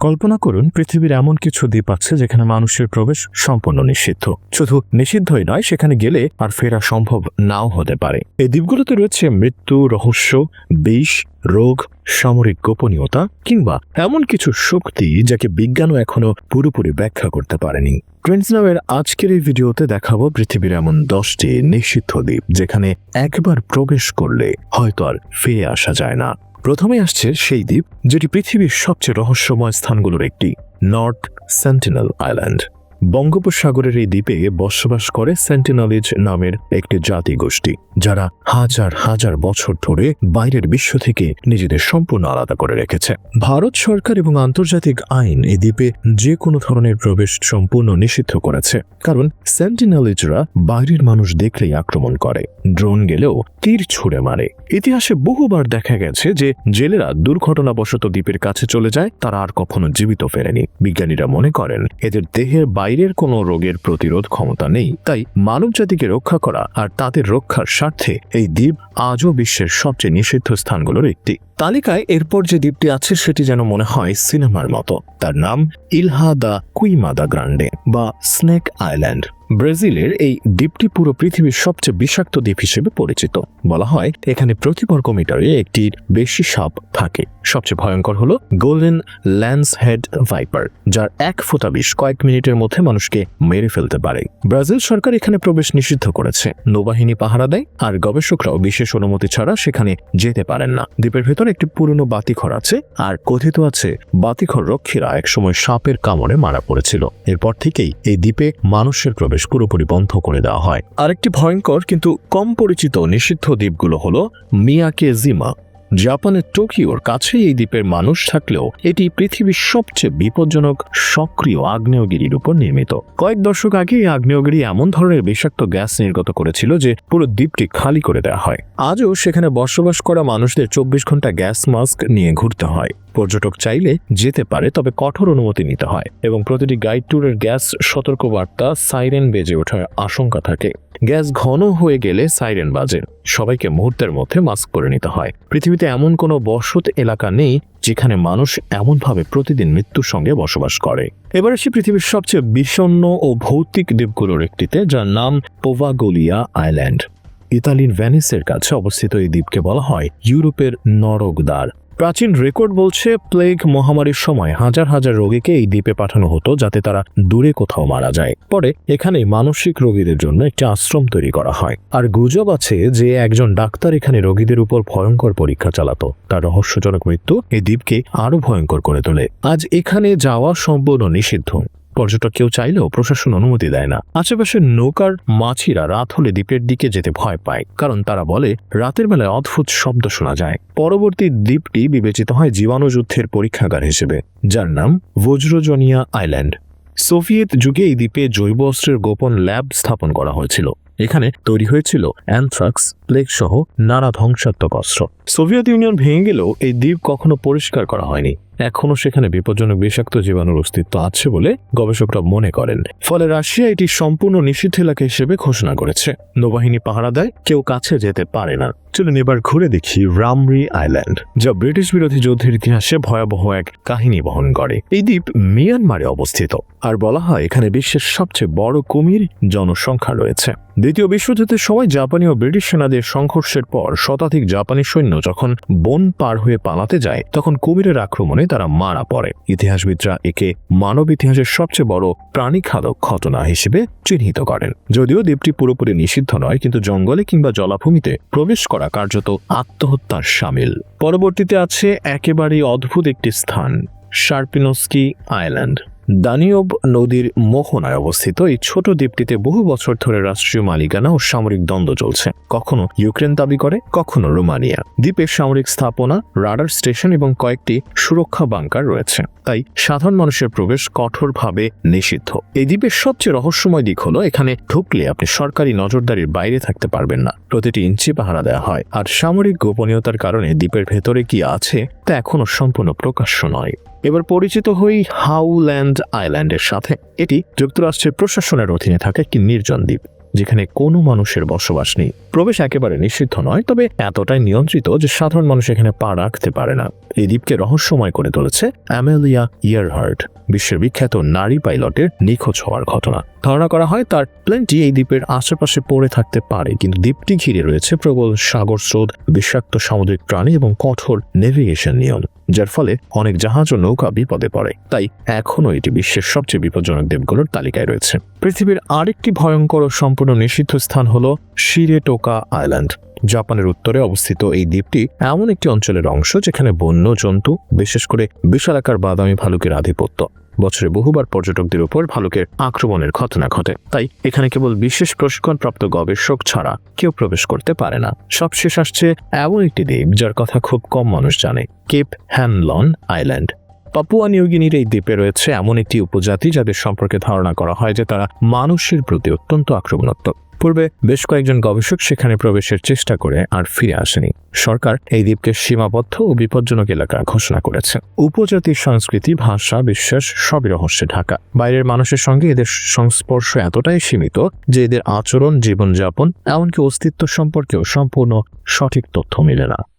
কল্পনা করুন, পৃথিবীর এমন কিছু দ্বীপ আছে যেখানে মানুষের প্রবেশ সম্পূর্ণ নিষিদ্ধ। শুধু নিষিদ্ধই নয়, সেখানে গেলে আর ফেরা সম্ভব নাও হতে পারে। এই দ্বীপগুলোতে রয়েছে মৃত্যু, রহস্য, বিষ, রোগ, সামরিক গোপনীয়তা কিংবা এমন কিছু শক্তি যাকে বিজ্ঞানও এখনও পুরোপুরি ব্যাখ্যা করতে পারেনি। ট্রেন্ডস নামের আজকের এই ভিডিওতে দেখাবো পৃথিবীর এমন দশটি নিষিদ্ধ দ্বীপ যেখানে একবার প্রবেশ করলে হয়তো আর ফিরে আসা যায় না। প্রথমে আসছে সেই দ্বীপ যেটি পৃথিবীর সবচেয়ে রহস্যময় স্থানগুলোর একটি নর্থ সেন্টিনাল আইল্যান্ড বঙ্গোপসাগরের এই দ্বীপে বসবাস করে সেন্টিনালিজ নামের একটি জাতি গোষ্ঠী যারা হাজার হাজার বছর ধরে বাইরের বিশ্ব থেকে নিজেদের সম্পূর্ণ আলাদা করে রেখেছে। ভারত সরকার এবং আন্তর্জাতিক আইন এই দ্বীপে যে কোনো ধরনের প্রবেশ সম্পূর্ণ নিষিদ্ধ করেছে, কারণ সেন্টিনালিজরা বাইরের মানুষ দেখলেই আক্রমণ করে। ড্রোন গেলেও তীর ছুড়ে মারে। ইতিহাসে বহুবার দেখা গেছে যে জেলেরা দুর্ঘটনাবশত দ্বীপের কাছে চলে যায়, তারা আর কখনো জীবিত ফেরেনি। বিজ্ঞানীরা মনে করেন, এদের দেহের বাইরের কোনো রোগের প্রতিরোধ ক্ষমতা নেই, তাই মানব জাতিকে রক্ষা করা আর তাদের রক্ষার স্বার্থে এই দ্বীপ আজও বিশ্বের সবচেয়ে নিষিদ্ধ স্থানগুলোর একটি। তালিকায় এরপর যে দ্বীপটি আছে সেটি যেন মনে হয় সিনেমার মতো। তার নাম ইলহা দা কুইমাদা গ্রান্ডে বা স্নেক আইল্যান্ড। ব্রাজিলের এই দ্বীপটি পুরো পৃথিবীর সবচেয়ে বিষাক্ত দ্বীপ হিসেবে পরিচিত। বলা হয়, এখানে প্রতি বর্গ মিটারে একটির বেশি সাপ থাকে। সবচেয়ে ভয়ঙ্কর হলো গোল্ডেন ল্যান্স হেড ভাইপার যার এক ফোঁটা বিষ কয়েক মিনিটের মধ্যে মানুষকে মেরে ফেলতে পারে। ব্রাজিল সরকার এখানে প্রবেশ নিষিদ্ধ করেছে। নৌবাহিনী পাহারা দেয়, আর গবেষকরাও বিশেষ অনুমতি ছাড়া সেখানে যেতে পারেন না। দ্বীপের ভেতর একটি পুরনো বাতিঘর আছে, আর কথিত আছে, বাতিঘর রক্ষীরা একসময় সাপের কামড়ে মারা পড়েছিল। এরপর থেকেই এই দ্বীপে মানুষের প্রবেশ পুরোপুরি বন্ধ করে দেওয়া হয়। আরেকটি ভয়ঙ্কর কিন্তু কম পরিচিত নিষিদ্ধ দ্বীপগুলো হল মিয়াকে জিমা। জাপানের টোকিওর কাছে এই দ্বীপের মানুষ থাকলেও এটি পৃথিবীর সবচেয়ে বিপজ্জনক সক্রিয় আগ্নেয়গিরির উপর নির্মিত। কয়েক দশক আগে এই আগ্নেয়গিরি এমন ধরনের বিষাক্ত গ্যাস নির্গত করেছিল যে পুরো দ্বীপটি খালি করে দেওয়া হয়। আজও সেখানে বসবাস করা মানুষদের চব্বিশ ঘণ্টা গ্যাস মাস্ক নিয়ে ঘুরতে হয়। পর্যটক চাইলে যেতে পারে, তবে কঠোর অনুমতি নিতে হয় এবং প্রতিটি গাইড ট্যুরের গ্যাস সতর্কবার্তা সাইরেন বেজে ওঠার আশঙ্কা থাকে। গ্যাস ঘন হয়ে গেলে সাইরেন বাজে। সবাইকে মুহূর্তের মধ্যে মাস্ক পরে নিতে হয়। পৃথিবীতে এমন কোনো বসত এলাকা নেই যেখানে মানুষ এমনভাবে প্রতিদিন মৃত্যুর সঙ্গে বসবাস করে। এবার আসি পৃথিবীর সবচেয়ে বিষণ্ণ ও ভৌতিক দ্বীপগুলোর একটিতে, যার নাম পোভাগোলিয়া আইল্যান্ড। ইতালির ভ্যানিসের কাছে অবস্থিত এই দ্বীপকে বলা হয় ইউরোপের নরকদ্বার প্রাচীন রেকর্ড বলছে, প্লেগ মহামারীর সময় হাজার হাজার রোগীকে এই দ্বীপে পাঠানো হতো যাতে তারা দূরে কোথাও মারা যায়। পরে এখানে মানসিক রোগীদের জন্য একটি আশ্রম তৈরি করা হয়। আর গুজব আছে যে একজন ডাক্তার এখানে রোগীদের উপর ভয়ঙ্কর পরীক্ষা চালাতো। তার রহস্যজনক মৃত্যু এই দ্বীপকে আরও ভয়ঙ্কর করে তোলে। আজ এখানে যাওয়া সম্পূর্ণ নিষিদ্ধ। পর্যটক কেউ চাইলেও প্রশাসন অনুমতি দেয় না। আশেপাশের নৌকার মাছিরা রাত হলে দ্বীপের দিকে যেতে ভয় পায়, কারণ তারা বলে, রাতের বেলায় অদ্ভুত শব্দ শোনা যায়। পরবর্তী দ্বীপটি বিবেচিত হয় জীবাণু যুদ্ধের পরীক্ষাগার হিসেবে, যার নাম বজ্রজনিয়া আইল্যান্ড। সোভিয়েত যুগে এই দ্বীপে জৈব অস্ত্রের গোপন ল্যাব স্থাপন করা হয়েছিল। এখানে তৈরি হয়েছিল অ্যানথ্রাক্স প্লেগ সহ নানা ধ্বংসাত্মক অস্ত্র। সোভিয়েত ইউনিয়ন ভেঙে গেলেও এই দ্বীপ কখনো পরিষ্কার করা হয়নি। এখনও সেখানে বিপজ্জনক বিষাক্ত জীবাণুর অস্তিত্ব আছে বলে গবেষকরা মনে করেন। ফলে রাশিয়া এটি সম্পূর্ণ নিষিদ্ধ এলাকা হিসেবে ঘোষণা করেছে। নৌবাহিনী পাহারা দেয়, কেউ কাছে যেতে পারে না। চলুন এবার ঘুরে দেখি রামরি আইল্যান্ড, যা ব্রিটিশ বিরোধী যুদ্ধের ইতিহাসে ভয়াবহ এক কাহিনী বহন করে। এই দ্বীপ মিয়ানমারে অবস্থিত, আর বলা হয় এখানে বিশ্বের সবচেয়ে বড় কুমির জনসংখ্যা রয়েছে। দ্বিতীয় বিশ্বযুদ্ধের সময় জাপানি ও ব্রিটিশ সেনাদের সংঘর্ষের পর শতাধিক জাপানি সৈন্য যখন বন পার হয়ে পালাতে যায়, তখন কুমিরের আক্রমণে তারা মারা পড়ে। ইতিহাসবিদরা একে মানব ইতিহাসের সবচেয়ে বড় প্রাণীখাদক ঘটনা হিসেবে চিহ্নিত করেন। যদিও দ্বীপটি পুরোপুরি নিষিদ্ধ নয়, কিন্তু জঙ্গলে কিংবা জলাভূমিতে প্রবেশ করা কার্যত আত্মহত্যার সামিল। পরবর্তীতে আছে একেবারেই অদ্ভুত একটি স্থান শার্পিনস্কি আইল্যান্ড। দানিয়ব নদীর মোহনায় অবস্থিত এই ছোট দ্বীপটিতে বহু বছর ধরে রাষ্ট্রীয় মালিকানা ও সামরিক দ্বন্দ্ব চলছে। কখনো ইউক্রেন দাবি করে, কখনো রোমানিয়া। দ্বীপের সামরিক স্থাপনা, রাডার স্টেশন এবং কয়েকটি সুরক্ষা বাংকার রয়েছে। তাই সাধারণ মানুষের প্রবেশ কঠোরভাবে নিষিদ্ধ। এই দ্বীপের সবচেয়ে রহস্যময় দিক হলো, এখানে ঢুকলে আপনি সরকারি নজরদারির বাইরে থাকতে পারবেন না। প্রতিটি ইঞ্চি পাহারা দেওয়া হয়। আর সামরিক গোপনীয়তার কারণে দ্বীপের ভেতরে কি আছে, তা এখনও সম্পূর্ণ প্রকাশ্য নয়। এবার পরিচিত হই হাউল্যান্ড আইল্যান্ডের সাথে। এটি যুক্তরাষ্ট্রের প্রশাসনের অধীনে থাকা একটি নির্জন দ্বীপ, যেখানে কোনো মানুষের বসবাস নেই। প্রবেশ একেবারে নিষিদ্ধ নয়, তবে এতটাই নিয়ন্ত্রিত যে সাধারণ মানুষ এখানে পা রাখতে পারে না। এই দ্বীপকে রহস্যময় করে তুলেছে অ্যামেলিয়া ইয়ারহার্ট, বিশ্বের বিখ্যাত নারী পাইলটের নিখোঁজ হওয়ার ঘটনা। ধারণা করা হয় তার প্লেনটি এই দ্বীপের আশেপাশে পড়ে থাকতে পারে, কিন্তু দ্বীপটি ঘিরে রয়েছে প্রবল সাগর স্রোত, বিষাক্ত সামুদ্রিক প্রাণী এবং কঠোর নেভিগেশন নিয়ম, যার ফলে অনেক জাহাজ ও নৌকা বিপদে পড়ে। তাই এখনও এটি বিশ্বের সবচেয়ে বিপজ্জনক দ্বীপগুলোর তালিকায় রয়েছে। পৃথিবীর আরেকটি ভয়ঙ্কর ও সম্পূর্ণ নিষিদ্ধ স্থান হল শিরেটোকা আইল্যান্ড। জাপানের উত্তরে অবস্থিত এই দ্বীপটি এমন একটি অঞ্চলের অংশ যেখানে বন্য জন্তু, বিশেষ করে বিশালাকার বাদামি ভালুকের আধিপত্য। বছরে বহুবার পর্যটকদের উপর ভালুকের আক্রমণের ঘটনা ঘটে। তাই এখানে কেবল বিশেষ প্রশিক্ষণপ্রাপ্ত গবেষক ছাড়া কেউ প্রবেশ করতে পারে না। সবশেষ আসছে এমন একটি দ্বীপ, যার কথা খুব কম মানুষ জানে, কেপ হ্যানলন আইল্যান্ড। পাপুয়া নিউগিনির এই দ্বীপে রয়েছে এমন একটি উপজাতি যাদের সম্পর্কে ধারণা করা হয় যে তারা মানুষের প্রতি অত্যন্ত আক্রমণাত্মক। পূর্বে বেশ কয়েকজন গবেষক সেখানে প্রবেশের চেষ্টা করে আর ফিরে আসেনি। সরকার এই দ্বীপকে সীমাবদ্ধ ও বিপজ্জনক এলাকা ঘোষণা করেছে। উপজাতির সংস্কৃতি, ভাষা, বিশ্বাস সবই রহস্যে ঢাকা। বাইরের মানুষের সঙ্গে এদের সংস্পর্শ এতটাই সীমিত যে এদের আচরণ, জীবনযাপন, এমনকি অস্তিত্ব সম্পর্কেও সম্পূর্ণ সঠিক তথ্য মিলে না।